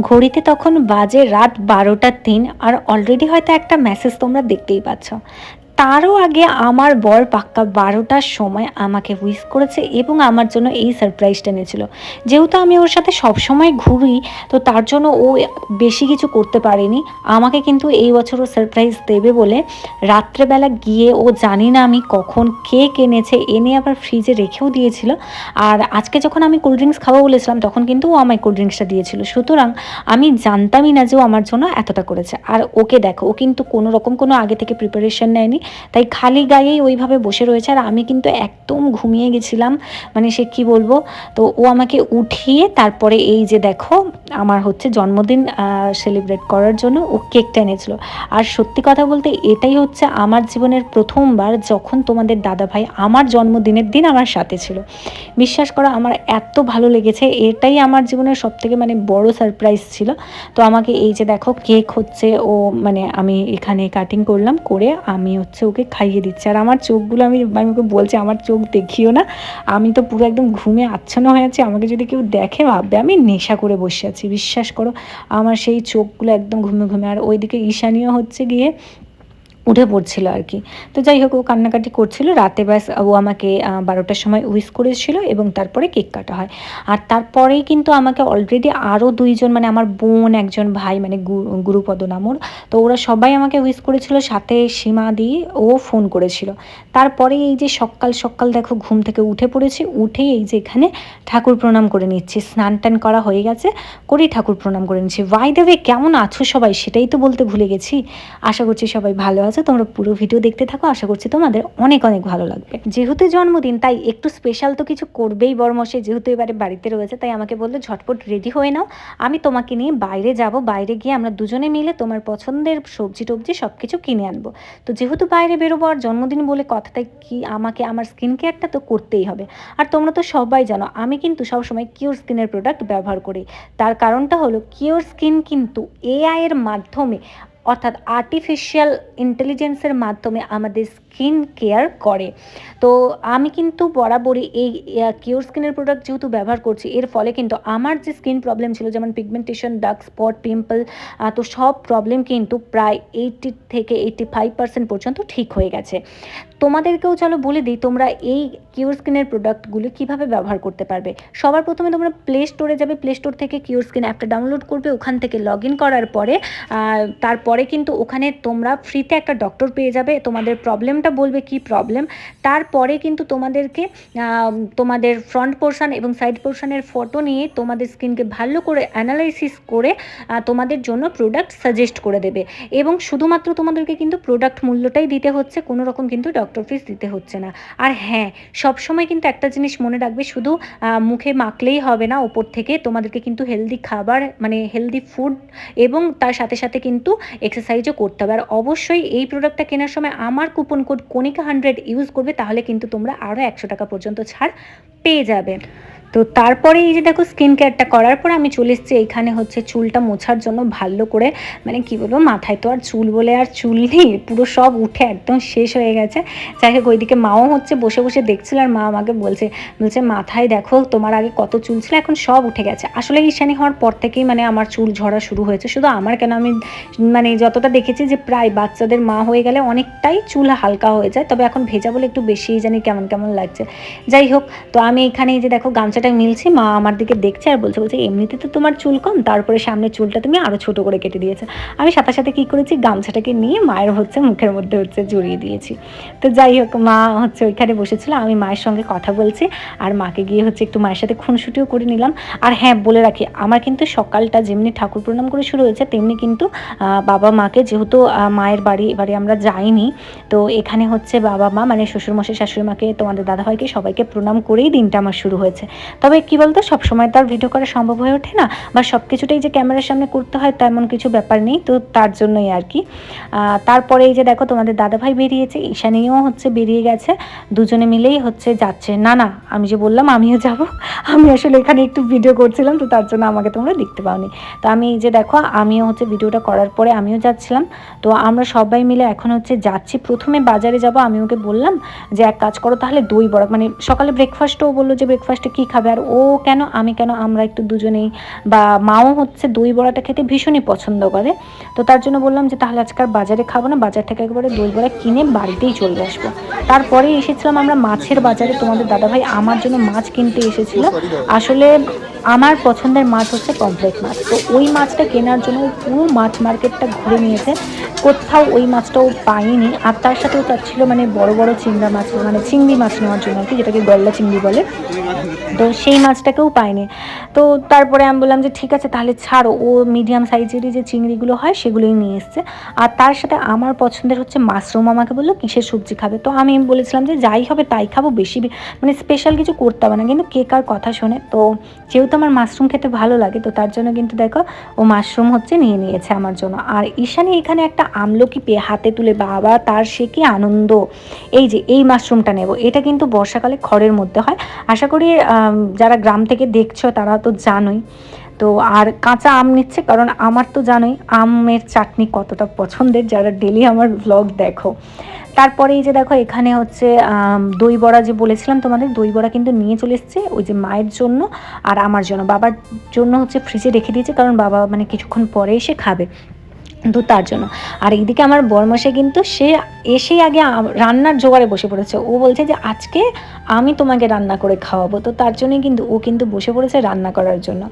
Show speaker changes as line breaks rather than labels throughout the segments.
ঘড়িতে তখন বাজে রাত বারোটা তিন আর অলরেডি হয়তো একটা মেসেজ তোমরা দেখতেই পাচ্ছ। তারও আগে আমার বর পাক্কা বারোটার সময় আমাকে উইস করেছে এবং আমার জন্য এই সারপ্রাইজটা নিয়েছিল যেহেতু আমি ওর সাথে সবসময় ঘুরি, তো তার জন্য ও বেশি কিছু করতে পারেনি। আমাকে কিন্তু এই বছর ও সারপ্রাইজ দেবে বলে রাত্রেবেলা গিয়ে ও জানি না আমি কখন কে এনেছে এনে আবার ফ্রিজে রেখেও দিয়েছিল। আর আজকে যখন আমি কোল্ড ড্রিঙ্কস খাব বলেছিলাম, তখন কিন্তু ও আমায় কোল্ড ড্রিঙ্কসটা দিয়েছিল। সুতরাং আমি জানতামই না যে ও আমার জন্য এতটা করেছে। আর ওকে দেখো, ও কিন্তু কোনো রকম কোনো আগে থেকে প্রিপারেশন নেয়নি। তাই খালি গায়েই ওইভাবে বসে রয়েছে। আর আমি কিন্তু একদম ঘুমিয়ে গেছিলাম মানে সে কি বলব? তো ও আমাকে উঠিয়ে তারপরে এই যে দেখো, আমার হচ্ছে জন্মদিন সেলিব্রেট করার জন্য ও কেকটা এনেছিল। আর সত্যি কথা বলতে এটাই হচ্ছে আমার জীবনের প্রথমবার যখন তোমাদের দাদাভাই আমার জন্মদিনের দিন আমার সাথে ছিল। বিশ্বাস করো, আমার এত ভালো লেগেছে, এটাই আমার জীবনের সবথেকে মানে বড় সারপ্রাইজ ছিল। তো আমাকে এই যে দেখো, কেক হচ্ছে ও মানে আমি এখানে কাটিং করলাম, করে আমি হচ্ছে ওকে খাইয়ে দিচ্ছে। আর আমার চোখগুলো আমি আমি ওকে বলছি, আমার চোখ দেখিও না। আমি তো পুরো একদম ঘুমে আচ্ছন্ন হয়ে আছি। আমাকে যদি কেউ দেখে, ভাববে আমি নেশা করে বসে আছি। বিশ্বাস করো, আমার সেই চোখগুলো একদম ঘুমে ঘুমে। আর ওইদিকে ঈশানীয় হচ্ছে গিয়ে উঠে পড়ছিল আর কি। তো যাই হোক, ও কান্নাকাটি করছিল। রাতে ব্যাস, ও আমাকে বারোটার সময় উইস করেছিল এবং তারপরে কেক কাটা হয়। আর তারপরেই কিন্তু আমাকে অলরেডি আরও দুইজন মানে আমার বোন, একজন ভাই মানে গুরুপদ নামর, তো ওরা সবাই আমাকে উইস করেছিল। সাথে সীমা দিয়ে ও ফোন করেছিল। তারপরে এই যে সকাল সকাল দেখো, ঘুম থেকে উঠে পড়েছি। উঠে এই যে এখানে ঠাকুর প্রণাম করে নিচ্ছি। স্নান টান করা হয়ে গেছে, করেই ঠাকুর প্রণাম করে নিচ্ছি। ওয়াই দেবে কেমন আছো সবাই? সেটাই তো বলতে ভুলে গেছি। আশা করছি সবাই ভালো আছে, তোমরা পুরো ভিডিও দেখতে থাকো, আশা করছি তোমাদের অনেক অনেক ভালো লাগবে। যেহেতু জন্মদিন, তাই একটু স্পেশাল তো কিছু করবেই বরমশে যেহেতু এবারে বাড়িতে রয়েছে, তাই আমাকে বলল, ঝটপট রেডি হয়ে নাও, আমি তোমাকে নিয়ে বাইরে যাব, বাইরে গিয়ে আমরা দুজনে মিলে তোমার পছন্দের সবজি টবজি সব কিছু কিনে আনব। তো যেহেতু বাইরে বেরোবো, আর জন্মদিন বলে কথাটা কি, আমাকে, আমার স্কিন কেয়ারটা তো করতেই হবে। আর তোমরা তো সবাই জানো, আমি কিন্তু সবসময় কিওর স্কিনের প্রোডাক্ট ব্যবহার করি। তার কারণটা হলো কিওর স্কিন কিন্তু এআই এর মাধ্যমে অর্থাৎ আর্টিফিশিয়াল ইন্টেলিজেন্সের মাধ্যমে আমাদের স্কিন কেয়ার করে। তো আমি কিন্তু বরাবরই এই কিওর স্কিনের প্রোডাক্ট যেহেতু ব্যবহার করছি, এর ফলে কিন্তু আমার যে স্কিন প্রবলেম ছিল, যেমন পিগমেন্টেশন ডার্ক স্পট পিম্পল তো সব প্রবলেম কিন্তু প্রায় এইটি থেকে এইটি ফাইভ পার্সেন্ট পর্যন্ত ঠিক হয়ে গেছে। তোমাদেরকেও চলো বলে দিই, তোমরা এই কিওর স্কিনের প্রোডাক্টগুলো কীভাবে ব্যবহার করতে পারবে? সবার প্রথমে তোমরা প্লে স্টোরে যাবে প্লে স্টোর থেকে কিওর স্কিন অ্যাপটা ডাউনলোড করবে, ওখান থেকে লগ ইন করার পরে তারপরে কিন্তু ওখানে তোমরা ফ্রিতে একটা ডক্টর পেয়ে যাবে, তোমাদের প্রবলেমটা বলবে কি প্রবলেম তারপরে কিন্তু তোমাদেরকে তোমাদের ফ্রন্ট পোর্শন এবং সাইড পোর্শনের ফটো নিয়ে তোমাদের স্কিনকে ভালো করে অ্যানালাইসিস করে তোমাদের জন্য প্রোডাক্ট সাজেস্ট করে দেবে। এবং শুধুমাত্র তোমাদেরকে কিন্তু প্রোডাক্ট মূল্যটাই দিতে হচ্ছে, কোনো রকম কিন্তু ডক্টর ফিস দিতে হচ্ছে না। আর হ্যাঁ সবসময় কিন্তু একটা জিনিস মনে রাখবে, শুধু মুখে মাখলেই হবে না, ওপর থেকে তোমাদেরকে কিন্তু হেলদি খাবার মানে হেলদি ফুড এবং তার সাথে সাথে কিন্তু এক্সারসাইজও করতে হবে। আর অবশ্যই এই প্রোডাক্টটা কেনার সময় আমার coupon code Kanika hundred use করবে, তাহলে কিন্তু তোমরা আরও একশো টাকা পর্যন্ত ছাড় পেয়ে যাবে। তো তারপরে এই যে দেখো স্কিন কেয়ারটা করার পর আমি চলে এসেছি, এইখানে হচ্ছে চুলটা মোছার জন্য ভালো করে মানে কি বলব, মাথায় তো আর চুল বলে আর চুল নেই, পুরো সব উঠে একদম শেষ হয়ে গেছে। যাই হোক, ওইদিকে মাও হচ্ছে বসে বসে দেখছিল আর মা আমাকে বলছে বলছে, মাথায় দেখো, তোমার আগে কত চুল ছিল, এখন সব উঠে গেছে। আসলে ঈশানি হওয়ার পর থেকেই মানে আমার চুল ঝরা শুরু হয়েছে। শুধু আমার কেন, আমি মানে যতটা দেখেছি যে প্রায় বাচ্চাদের মা হয়ে গেলে অনেকটাই চুল হালকা হয়ে যায়, তবে এখন ভেজা বলে একটু বেশিই জানি কেমন কেমন লাগছে। যাই হোক, তো আমি এখানে এই যে দেখো গামছা গামছাটা মিলছে, মা আমার দিকে দেখছে আর বলছে বলছে, এমনিতে তো তোমার চুল কম, তারপরে সামনে চুলটা তুমি আরও ছোট করে কেটে দিয়েছে। আমি সাথে সাথে কী করেছি, গামছাটাকে নিয়ে মায়ের হচ্ছে মুখের মধ্যে হচ্ছে জড়িয়ে দিয়েছি। তো যাই হোক, মা হচ্ছে ওইখানে বসেছিল, আমি মায়ের সঙ্গে কথা বলছি আর মাকে গিয়ে হচ্ছে একটু মায়ের সাথে খুনসুটিও করে নিলাম। আর হ্যাঁ বলে রাখি, আমার কিন্তু সকালটা যেমনি ঠাকুর প্রণাম করে শুরু হয়েছে, তেমনি কিন্তু বাবা মাকে যেহেতু মায়ের বাড়ি এবারে আমরা যাইনি, তো এখানে হচ্ছে বাবা মা মানে শ্বশুরমশাই, শাশুড়ি মাকে, তোমাদের দাদাভাইকে সবাইকে প্রণাম করেই দিনটা আমার শুরু হয়েছে। তবে কি বলতো, সবসময় তার ভিডিও করা সম্ভব হয়ে ওঠে না বা সব কিছুটাই যে ক্যামেরার সামনে করতে হয় তেমন কিছু ব্যাপার নেই, তো তার জন্যই আর কি। তারপরে এই যে দেখো তোমাদের দাদাভাই বেরিয়েছে, ঈশানীও হচ্ছে বেরিয়ে গেছে, দুজনে মিলেই হচ্ছে যাচ্ছে। না না, আমি যে বললাম আমিও যাব, আমি আসলে এখানে একটু ভিডিও করছিলাম, তো তার জন্য আমাকে তোমরা দেখতে পাওনি। তো আমি এই যে দেখো, আমিও হচ্ছে ভিডিওটা করার পরে আমিও যাচ্ছিলাম। তো আমরা সবাই মিলে এখন হচ্ছে যাচ্ছি। প্রথমে বাজারে যাব, আমি ওকে বললাম যে এক কাজ করো, তাহলে দই বড়া মানে সকালে ব্রেকফাস্টও বলল যে ব্রেকফাস্টে কী খাবে? খাবে আর ও কেন, আমি কেন, আমরা একটু দুজনেই, বা মাও হচ্ছে দই বড়াটা খেতে ভীষণই পছন্দ করে। তো তার জন্য বললাম যে তাহলে আজকাল বাজারে খাব না, বাজার থেকে একবারে দই বড়া কিনে বাড়িতেই চলে আসব। তারপরে এসেছিলাম আমরা মাছের বাজারে, তোমাদের দাদাভাই আমার জন্য মাছ কিনতে এসেছিল। আসলে আমার পছন্দের মাছ হচ্ছে পমফ্রেট মাছ। তো ওই মাছটা কেনার জন্য পুরো মাছ মার্কেটটা ঘুরে নিয়েছে। কোথাও ওই মাছটাও পাইনি। আর তার সাথেও তার ছিল মানে বড় বড় চিংড়া মাছ মানে চিংড়ি মাছ নেওয়ার জন্য আর কি, যেটাকে গল্লা চিংড়ি বলে। তো সেই মাছটাকেও পাইনি। তো তারপরে আমি বললাম যে ঠিক আছে, তাহলে ছাড়ো। ও মিডিয়াম সাইজেরই যে চিংড়িগুলো হয়, সেগুলোই নিয়ে এসছে। আর তার সাথে আমার পছন্দের হচ্ছে মাশরুম। আমাকে বলল, কিসের সবজি খাবে? তো আমি বলেছিলাম যে, যাই হবে, তাই খাব। বেশি মানে স্পেশাল কিছু করতে হবে না। কিন্তু কে কার কথা শোনে। তো যেহেতু আমার মাশরুম খেতে ভালো লাগে, তো তার জন্য কিন্তু দেখো, ও মাশরুম হচ্ছে নিয়ে নিয়েছে আমার জন্য। আর ঈশানি এখানে একটা আমলকি পেয়ে হাতে তুলে বাবা, তার সে কি আনন্দ? এই যে, এই মাশরুমটা নেব। এটা কিন্তু বর্ষাকালে খড়ের মধ্যে হয়। আশা করি যারা গ্রাম থেকে দেখছ, তারা তো জানোই। তো আর কাঁচা আম নিচ্ছে, কারণ আমার তো জানোই, আমের চাটনি কতটা পছন্দের। যারা ডেলি আমার ব্লগ দেখো। তারপরে এই যে দেখো, এখানে হচ্ছে দই বড়া যে বলেছিলাম তোমাদের দই বড়া কিন্তু নিয়ে চলে এসছে ওই যে মায়ের জন্য আর আমার জন্য। বাবার জন্য হচ্ছে ফ্রিজে রেখে দিয়েছে, কারণ বাবা মানে কিছুক্ষণ পরে এসে খাবে। তো তার জন্য। আর এইদিকে আমার বরমশে কিন্তু সে এসেই আগে রান্নার জোগাড়ে বসে পড়েছে। ও বলছে যে, আজকে আমি তোমাকে রান্না করে খাওয়াবো। তো তার জন্যই কিন্তু ও কিন্তু বসে পড়েছে রান্না করার জন্য।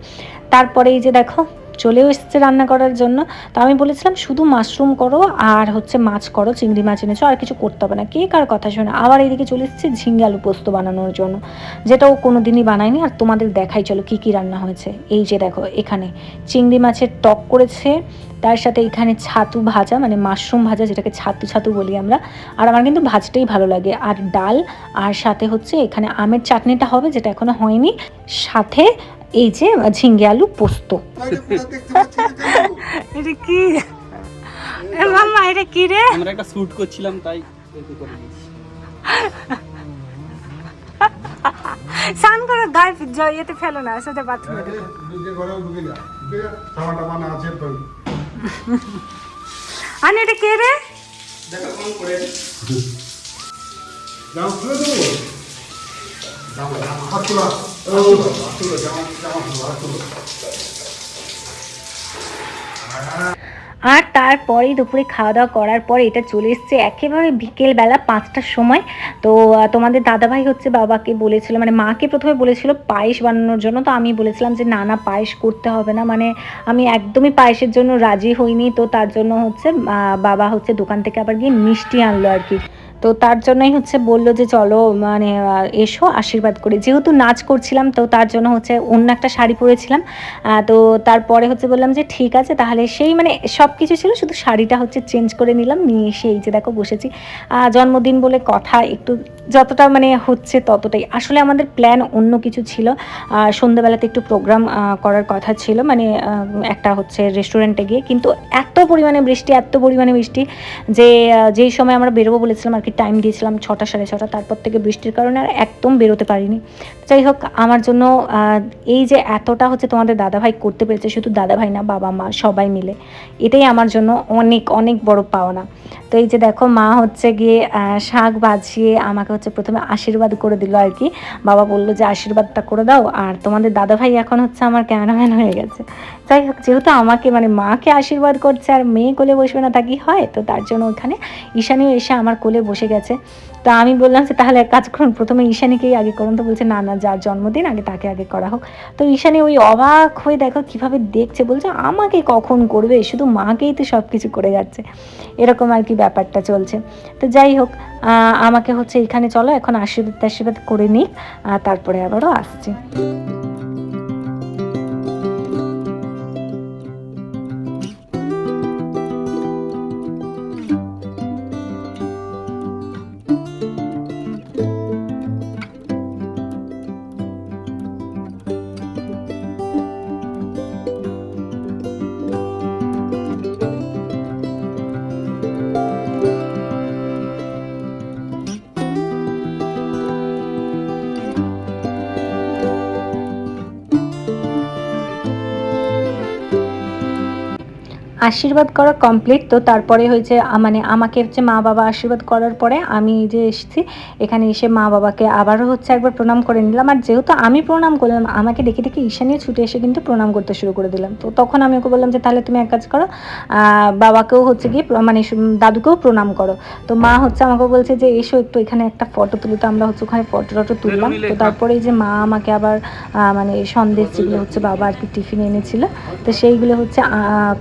তারপরে এই যে দেখো চলেও এসেছে রান্না করার জন্য। তো আমি বলেছিলাম, শুধু মাশরুম করো আর হচ্ছে মাছ করো, চিংড়ি মাছ এনেছো, আর কিছু করতে হবে না। কে কার কথা শোনে? আবার এইদিকে চলে এসেছে ঝিঙ্গে আলু পোস্ত বানানোর জন্য। যেটা ও কোনো দিনই বানায়নি, আর তোমাদের দেখাই, চলো কী কী রান্না হয়েছে। এই যে দেখো, এখানে চিংড়ি মাছের টক করেছে, তার সাথে এখানে ছাতু ভাজা মানে মাশরুম ভাজা, যেটাকে ছাতু ছাতু বলি আমরা। আর আমার কিন্তু ভাজটাই ভালো লাগে। আর ডাল, আর সাথে হচ্ছে এখানে আমের চাটনিটা হবে, যেটা এখনও হয়নি। সাথে এই যে ঝিঙ্গে আলু পোস্ত। এটা কি? মাম্মা এটা কি রে?
আমরা একটা শুট করছিলাম তাই।
স্নান করে গায়ে ইয়েতে ফেলো না সাথে বাথরুমে
ঢুকে ঢুকে। যা ঢুকে যা সাবান টাবান আছে তো
আর এটা কে রে
যাও
আর তারপরেই দুপুরে খাওয়া দাওয়া করার পরে এটা চলে এসছে একেবারে বিকেলবেলা পাঁচটার সময়। তো তোমাদের দাদাভাই হচ্ছে বাবাকে বলেছিল মানে মাকে প্রথমে বলেছিল পায়েস বানানোর জন্য। তো আমি বলেছিলাম যে, না না, পায়েস করতে হবে না। মানে আমি একদমই পায়েসের জন্য রাজি হইনি। তো তার জন্য হচ্ছে বাবা হচ্ছে দোকান থেকে আবার গিয়ে মিষ্টি আনলো আর কি। তো তার জন্যই হচ্ছে বলল যে, চলো মানে এসো, আশীর্বাদ করে। যেহেতু নাচ করছিলাম, তো তার জন্য হচ্ছে অন্য একটা শাড়ি পরেছিলাম। তো তারপরে হচ্ছে বললাম যে, ঠিক আছে, তাহলে সেই মানে সব কিছু ছিল, শুধু শাড়িটা হচ্ছে চেঞ্জ করে নিলাম, নিয়ে এসে এই যে দেখো বসেছি। জন্মদিন বলে কথা, একটু যতটা মানে হচ্ছে ততটাই। আসলে আমাদের প্ল্যান অন্য কিছু ছিল। সন্ধ্যাবেলাতে একটু প্রোগ্রাম করার কথা ছিল মানে একটা হচ্ছে রেস্টুরেন্টে গিয়ে। কিন্তু এত পরিমাণে বৃষ্টি, এত পরিমাণে বৃষ্টি যে যেই সময় আমরা বেরোবো বলেছিলাম আর কি টাইম দিয়েছিলাম ছটা সাড়ে ছটা তারপর থেকে বৃষ্টির কারণে আর একদম বেরোতে পারিনি। যাই হোক, আমার জন্য এই যে এতটা হচ্ছে তোমাদের দাদাভাই করতে পেরেছে, শুধু দাদাভাই না, বাবা, মা, সবাই মিলে, এটাই আমার জন্য অনেক অনেক বড় পাওনা। তো এই যে দেখো, মা হচ্ছে গিয়ে শাক বাজিয়ে আমাকে হচ্ছে প্রথমে আশীর্বাদ করে দিল আর কি। বাবা বলল যে, আশীর্বাদটা করে দাও। আর তোমাদের দাদাভাই এখন হচ্ছে আমার ক্যামেরাম্যান হয়ে গেছে। যাই হোক, যেহেতু আমাকে মানে মাকে আশীর্বাদ করছে আর মেয়ে কোলে বসবে না তা কি হয়? তো তার জন্য ওখানে ঈশানীও এসে আমার কোলে বসে গেছে। তো আমি বললাম যে, তাহলে এক কাজ করুন, প্রথমে ঈশানীকেই আগে করুন। তো বলছে, না না, যার জন্মদিন আগে তাকে আগে করা হোক। তো ঈশানী ওই অবাক হয়ে দেখো কীভাবে দেখছে, বলছে, আমাকে কখন করবে? শুধু মাকেই তো সব কিছু করে যাচ্ছে। এরকম আর কি ব্যাপারটা চলছে। তো যাই হোক আমাকে হচ্ছে এখানে চলো, এখন আশীর্বাদ আশীর্বাদ করে নিই তারপরে আবারও আসছি। আশীর্বাদ করা কমপ্লিট তো তারপরে হয়েছে মানে আমাকে হচ্ছে মা বাবা আশীর্বাদ করার পরে আমি যে এসেছি এখানে এসে মা বাবাকে আবারও হচ্ছে একবার প্রণাম করে নিলাম। আর যেহেতু আমি প্রণাম করলাম আমাকে ডেকে ডেকে ঈশানিও ছুটে এসে কিন্তু প্রণাম করতে শুরু করে দিলাম। তো তখন আমি ওকে বললাম যে তাহলে তুমি এক কাজ করো বাবাকেও হচ্ছে গিয়ে মানে দাদুকেও প্রণাম করো। তো মা হচ্ছে আমাকে বলছে যে এসো একটু এখানে একটা ফটো তুলি। তো আমরা হচ্ছে ওখানে ফটো টটো তুললাম। তো তারপরে এই যে মা আমাকে আবার মানে সন্দেশ যেগুলো হচ্ছে বাবা আর কি টিফিন এনেছিল তো সেইগুলো হচ্ছে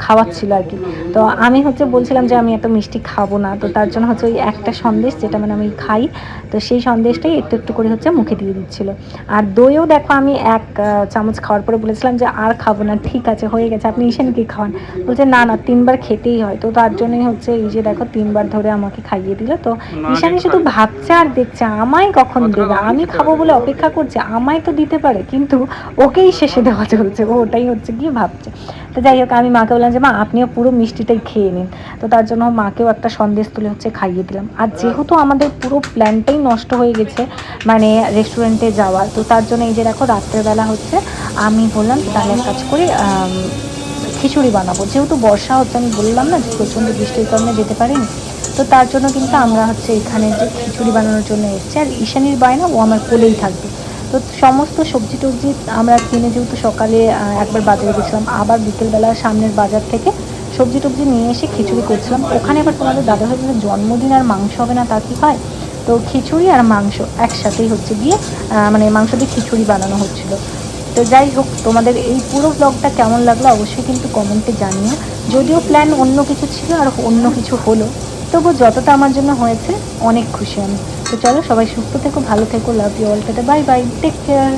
খাওয়াচ্ছিল আর কি তো আমি হচ্ছে বলছিলাম যে আমি এত মিষ্টি খাব না তো তার জন্য হচ্ছে ওই একটা সন্দেশ যেটা মানে আমি খাই তো সেই সন্দেশটাই একটু একটু করে হচ্ছে মুখে দিয়ে দিচ্ছিল। আর দইও দেখো আমি এক চামচ খাওয়ার পরে বলেছিলাম যে আর খাব না ঠিক আছে হয়ে গেছে আপনি ঈশানকে খাওয়ান। বলছে না না তিনবার খেতেই হয় তো তার জন্যই হচ্ছে এই যে দেখো তিনবার ধরে আমাকে খাইয়ে দিল। তো ঈশানি শুধু ভাবছে আর দেখছে আমায় কখন দেবে? আমি খাব বলে অপেক্ষা করছে আমায় তো দিতে পারে কিন্তু ওকেই শেষে দেওয়া চলছে। ওটাই হচ্ছে কি ভাবছে। তো যাই হোক আমি মাকে বললাম যে মা আপনিও পুরো মিষ্টিটাই খেয়ে নিন। তো তার জন্য মাকেও একটা সন্দেশ তুলে হচ্ছে খাইয়ে দিলাম। আর যেহেতু আমাদের পুরো প্ল্যানটাই নষ্ট হয়ে গেছে মানে রেস্টুরেন্টে যাওয়ার তো তার জন্য এই যে দেখো রাত্রেবেলা হচ্ছে আমি বললাম তাহলে এক কাজ করে খিচুড়ি বানাবো। যেহেতু বর্ষা হচ্ছে আমি বললাম না যে প্রচণ্ড বৃষ্টির কারণে যেতে পারিনি। তো তার জন্য কিন্তু আমরা হচ্ছে এখানে যে খিচুড়ি বানানোর জন্য এসেছি। আর ঈশানির বায়না ও আমার কোলেই থাকবে। তো সমস্ত সবজি টবজি আমরা কিনে যেহেতু সকালে একবার বাজারে গেছিলাম, আবার বিকেলবেলা সামনের বাজার থেকে সবজি টবজি নিয়ে এসে খিচুড়ি করছিলাম। ওখানে আবার তোমাদের দাদা ভাই জন্মদিন আর মাংস হবে না, তা কি হয়? তো খিচুড়ি আর মাংস একসাথেই হচ্ছে গিয়ে মানে মাংস দিয়ে খিচুড়ি বানানো হচ্ছিল। তো যাই হোক, তোমাদের এই পুরো ব্লগটা কেমন লাগল অবশ্যই কিন্তু কমেন্টে জানিও। যদিও প্ল্যান অন্য কিছু ছিল আর অন্য কিছু হলো তবু যতটা আমার জন্য হয়েছে, অনেক খুশি আমি। তো চলো সবাই সুস্থ থেকো, ভালো থেকো love you all tata bye bye take care